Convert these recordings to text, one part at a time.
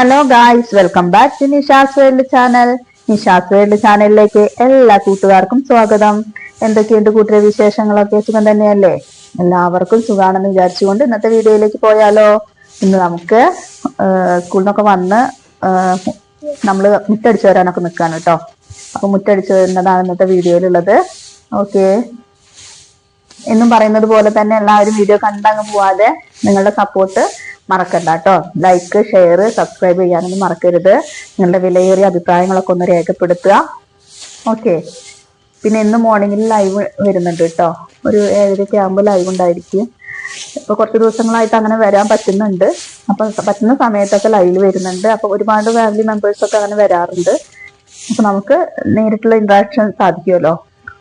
Hello guys welcome back to Nisha's world channel Nisha's world ചാനലിലേക്ക് എല്ലാ കൂട്ടുകാർക്കും സ്വാഗതം. എന്തൊക്കെയുണ്ട് കൂട്ടരെ വിശേഷങ്ങളൊക്കെ? സുഖം തന്നെയല്ലേ? എല്ലാവർക്കും സുഖാണെന്ന് വിചാരിച്ചുകൊണ്ട് ഇന്നത്തെ വീഡിയോയിലേക്ക് പോയാലോ? ഇന്ന് നമുക്ക് സ്കൂളിൽ നിന്നൊക്കെ വന്ന് നമ്മൾ മുറ്റടിച്ചു വരാനൊക്കെ നിൽക്കാണ് കേട്ടോ അപ്പൊ മുറ്റടിച്ചു വരുന്നതാണ് ഇന്നത്തെ വീഡിയോയിലുള്ളത്. ഓക്കെ. എന്നും പറയുന്നത് പോലെ തന്നെ എല്ലാവരും വീഡിയോ കണ്ടങ്ങ് പോവാതെ നിങ്ങളുടെ സപ്പോർട്ട് മറക്കണ്ട കേട്ടോ ലൈക്ക് ഷെയർ സബ്സ്ക്രൈബ് ചെയ്യാനൊന്നും മറക്കരുത്. നിങ്ങളുടെ വിലയേറിയ അഭിപ്രായങ്ങളൊക്കെ ഒന്ന് രേഖപ്പെടുത്തുക. ഓക്കെ പിന്നെ ഇന്ന് മോർണിംഗിൽ ലൈവ് വരുന്നുണ്ട് കേട്ടോ ഒരു ഏഴരയ്ക്ക് ആകുമ്പോൾ ലൈവ് ഉണ്ടായിരിക്കും. ഇപ്പൊ കുറച്ച് ദിവസങ്ങളായിട്ട് അങ്ങനെ വരാൻ പറ്റുന്നുണ്ട്. അപ്പൊ പറ്റുന്ന സമയത്തൊക്കെ ലൈവിൽ വരുന്നുണ്ട്. അപ്പോൾ ഒരുപാട് ഫാമിലി മെമ്പേഴ്സ് ഒക്കെ അങ്ങനെ വരാറുണ്ട്. അപ്പൊ നമുക്ക് നേരിട്ടുള്ള ഇന്ററാക്ഷൻ സാധിക്കുമല്ലോ.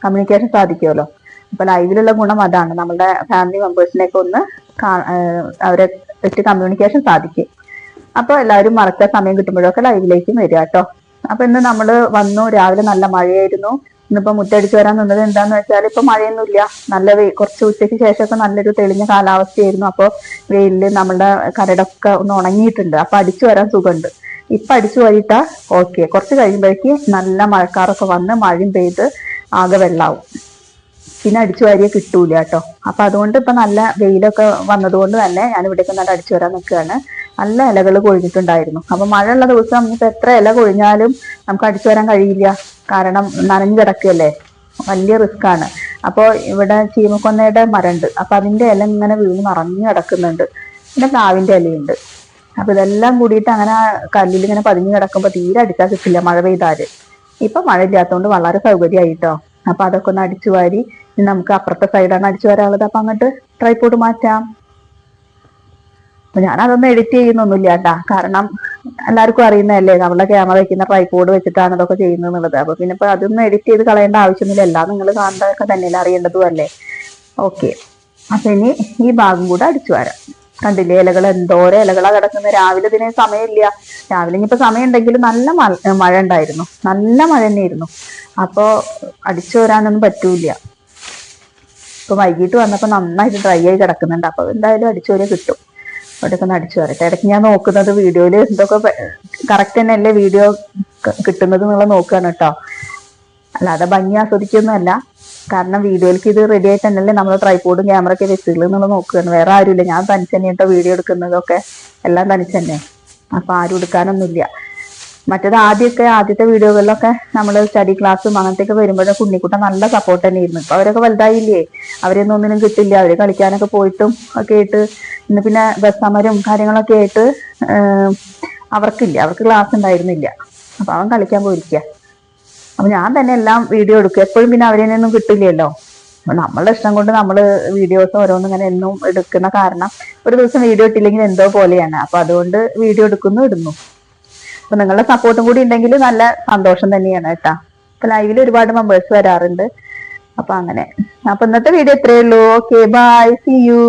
കമ്മ്യൂണിക്കേഷൻ സാധിക്കുമല്ലോ. അപ്പോൾ ലൈവിലുള്ള ഗുണം അതാണ്. നമ്മുടെ ഫാമിലി മെമ്പേഴ്സിനെയൊക്കെ ഒന്ന് അവരെ വെച്ച് കമ്മ്യൂണിക്കേഷൻ സാധിക്കും. അപ്പൊ എല്ലാവരും മറക്കാൻ സമയം കിട്ടുമ്പോഴൊക്കെ ലൈവിലേക്കും വരിക കേട്ടോ. അപ്പൊ ഇന്ന് നമ്മൾ വന്നു രാവിലെ നല്ല മഴയായിരുന്നു. ഇന്നിപ്പോ മുറ്റടിച്ചു വരാൻ നിന്നത് എന്താന്ന് വെച്ചാൽ ഇപ്പൊ മഴയൊന്നുമില്ല. നല്ല വെയിൽ കുറച്ച് ഉച്ചയ്ക്ക് ശേഷമൊക്കെ നല്ലൊരു തെളിഞ്ഞ കാലാവസ്ഥയായിരുന്നു. അപ്പോൾ വെയിലിൽ നമ്മുടെ കരടൊക്കെ ഒന്ന് ഉണങ്ങിയിട്ടുണ്ട്. അപ്പൊ അടിച്ചു വരാൻ സുഖമുണ്ട്. ഇപ്പൊ അടിച്ചു വരിട്ടാ ഓക്കെ കുറച്ച് കഴിയുമ്പോഴേക്ക് നല്ല മഴക്കാറൊക്കെ വന്ന് മഴയും പെയ്ത് ആകെ വെള്ളാവും. പിന്നെ അടിച്ചു വാരിയ കിട്ടൂല കേട്ടോ. അപ്പൊ അതുകൊണ്ട് ഇപ്പൊ നല്ല വെയിലൊക്കെ വന്നതുകൊണ്ട് തന്നെ ഞാൻ ഇവിടേക്ക് നല്ല അടിച്ചു വരാൻ നിൽക്കുകയാണ് നല്ല ഇലകൾ കൊഴിഞ്ഞിട്ടുണ്ടായിരുന്നു. അപ്പൊ മഴയുള്ള ദിവസം നമുക്ക് എത്ര ഇല കൊഴിഞ്ഞാലും നമുക്ക് അടിച്ചു വരാൻ കഴിയില്ല. കാരണം നനഞ്ഞു കിടക്കുകയല്ലേ വലിയ റിസ്ക് ആണ്. അപ്പോൾ ഇവിടെ ചീമക്കൊന്നയുടെ മരണ്ട്. അപ്പൊ അതിന്റെ ഇല ഇങ്ങനെ വീണ് നിറഞ്ഞു കിടക്കുന്നുണ്ട്. പിന്നെ പ്ലാവിന്റെ ഇലയുണ്ട്. അപ്പൊ ഇതെല്ലാം കൂടിയിട്ട് അങ്ങനെ കല്ലിൽ ഇങ്ങനെ പതിഞ്ഞു കിടക്കുമ്പോൾ തീരെ അടിച്ചാൽ കിട്ടില്ല മഴ പെയ്താൽ. ഇപ്പൊ മഴ ഇല്ലാത്തതുകൊണ്ട് വളരെ സൗകര്യമായിട്ടോ അപ്പൊ അതൊക്കെ ഒന്ന് അടിച്ചു വാരി നമുക്ക് അപ്പുറത്തെ സൈഡാണ് അടിച്ചു വരാനുള്ളത്. അപ്പൊ അങ്ങോട്ട് ട്രൈപോഡ് മാറ്റാം. അപ്പൊ ഞാൻ അതൊന്നും എഡിറ്റ് ചെയ്യുന്നൊന്നുമില്ല കേട്ടാ. കാരണം എല്ലാവർക്കും അറിയുന്നതല്ലേ നമ്മളെ ക്യാമറ വെക്കുന്ന ട്രൈപോഡ് വെച്ചിട്ടാണ് അതൊക്കെ ചെയ്യുന്നത് എന്നുള്ളത് അപ്പൊ പിന്നെ ഇപ്പൊ അതൊന്നും എഡിറ്റ് ചെയ്ത് കളയേണ്ട ആവശ്യമൊന്നുമില്ല. എല്ലാം നിങ്ങൾ കാണേണ്ടതൊക്കെ തന്നെയല്ലേ അറിയേണ്ടതും അല്ലേ? ഓക്കെ അപ്പൊ ഇനി ഈ ഭാഗം കൂടെ അടിച്ചു വരാം. കണ്ടില്ലേ ഇലകൾ എന്തോരം ഇലകളാ കിടക്കുന്നത്. രാവിലെ ഇതിന് സമയമില്ല. രാവിലെ ഇനിയിപ്പോൾ സമയം ഉണ്ടെങ്കിലും നല്ല മഴ ഉണ്ടായിരുന്നു. നല്ല മഴ തന്നെയായിരുന്നു. അപ്പോ അടിച്ചു വരാനൊന്നും പറ്റൂല ഇപ്പൊ വൈകിട്ട് വന്നപ്പോ നന്നായിട്ട് ഡ്രൈ ആയി കിടക്കുന്നുണ്ട്. അപ്പൊ എന്തായാലും അടിച്ചു വരെ കിട്ടും. അവിടെയൊക്കെ ഒന്ന് അടിച്ചു വരട്ടെ. ഇടയ്ക്ക് ഞാൻ നോക്കുന്നത് വീഡിയോയിൽ എന്തൊക്കെ കറക്റ്റ് തന്നെ അല്ലേ വീഡിയോ കിട്ടുന്നത് നിങ്ങൾ നോക്കുകയാണ് കേട്ടോ. അല്ലാതെ ഭംഗി ആസ്വദിക്കൊന്നുമല്ല കാരണം വീഡിയോയിലേക്ക് ഇത് റെഡി ആയിട്ട് തന്നെയല്ലേ നമ്മൾ ട്രൈപോഡും ക്യാമറ ഒക്കെ വെച്ചിട്ടുള്ളത് എന്നുള്ളത് നോക്കുകയാണ്. വേറെ ആരുമില്ല. ഞാൻ തനിച്ച് തന്നെ കേട്ടോ വീഡിയോ എടുക്കുന്നതൊക്കെ. എല്ലാം തനിച്ച് തന്നെ അപ്പൊ ആരും എടുക്കാനൊന്നുമില്ല. മറ്റേത് ആദ്യമൊക്കെ ആദ്യത്തെ വീഡിയോകളിലൊക്കെ നമ്മൾ സ്റ്റഡി ക്ലാസ്സും അങ്ങനത്തെയൊക്കെ വരുമ്പോഴേ കുഞ്ഞിക്കുട്ടൻ നല്ല സപ്പോർട്ട് തന്നെയായിരുന്നു ഇപ്പൊ അവരൊക്കെ വലുതായില്ലേ? അവരെയൊന്നും ഒന്നിനും കിട്ടില്ല. അവർ കളിക്കാനൊക്കെ പോയിട്ടും ഒക്കെ ആയിട്ട് ഇന്ന് പിന്നെ ബസ് സമരം കാര്യങ്ങളൊക്കെ ആയിട്ട് അവർക്കില്ല. അവർക്ക് ക്ലാസ് ഉണ്ടായിരുന്നില്ല. അപ്പൊ അവൻ കളിക്കാൻ പോയിരിക്കുക അപ്പൊ ഞാൻ തന്നെ എല്ലാം വീഡിയോ എടുക്കും. എപ്പോഴും പിന്നെ അവരെ ഒന്നും കിട്ടില്ലല്ലോ. നമ്മളുടെ ഇഷ്ടം കൊണ്ട് നമ്മൾ വീഡിയോസ് ഓരോന്നും ഇങ്ങനെ എന്നും എടുക്കുന്ന കാരണം ഒരു ദിവസം വീഡിയോ ഇട്ടില്ലെങ്കിൽ എന്തോ പോലെയാണ്. അപ്പൊ അതുകൊണ്ട് വീഡിയോ എടുക്കുന്നു ഇടുന്നു. അപ്പൊ നിങ്ങളുടെ സപ്പോർട്ടും കൂടി ഉണ്ടെങ്കിൽ നല്ല സന്തോഷം തന്നെയാണ് കേട്ടാ. അപ്പൊ ലൈവിൽ ഒരുപാട് മെമ്പേഴ്സ് വരാറുണ്ട്. അപ്പൊ അങ്ങനെ. അപ്പൊ ഇന്നത്തെ വീഡിയോ ഇത്രയേ ഉള്ളൂ. Okay bye C U